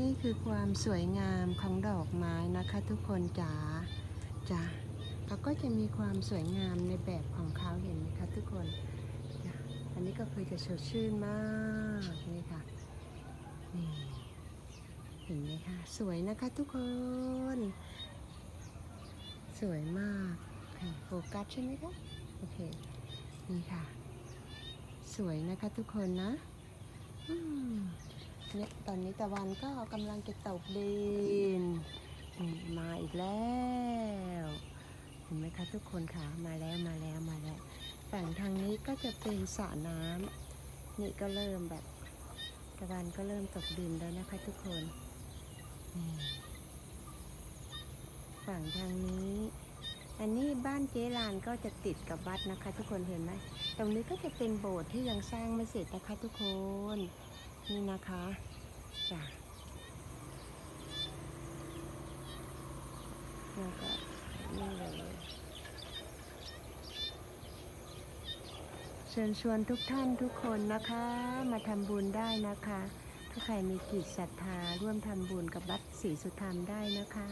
นี่คือความสวยงามของดอกไม้นะคะทุกคนจ๋าจ้ะเขาก็จะมีความสวยงามในแบบของเขาเห็นไหมคะทุกคนจ้ะอันนี้ก็คือจะสดชื่นมากนี่ค่ะนี่เห็นไหมคะสวยนะคะทุกคน สวยมากโฟกัสใช่ไหมคะโอเคนี่ค่ะ สวยนะคะทุกคนนะ เนี่ยตอนนี้ตะวันก็กำลังจะตกดินมาอีกแล้วเห็นไหมคะทุกคนคะมาแล้วมาแล้วมาแล้วฝั่งทางนี้ก็จะเป็นสระน้ำนี่ก็เริ่มแบบตะวันก็เริ่มตกดินแล้วนะคะทุกคนฝั่งทางนี้ อันนี้บ้านเจรานก็จะติดกับวัดนะคะ ทุกคนเห็นไหมตรงนี้ก็จะเป็นโบสถ์ที่ยังสร้างไม่เสร็จนะคะทุกคน นี่นะคะจ้ะแล้วก็นี่เลยเชิญชวนทุกท่านทุกคนนะคะ มาทำบุญได้นะคะ ถ้าใครมีกิจศรัทธาร่วมทำบุญกับวัดศรีสุธรรมได้นะคะ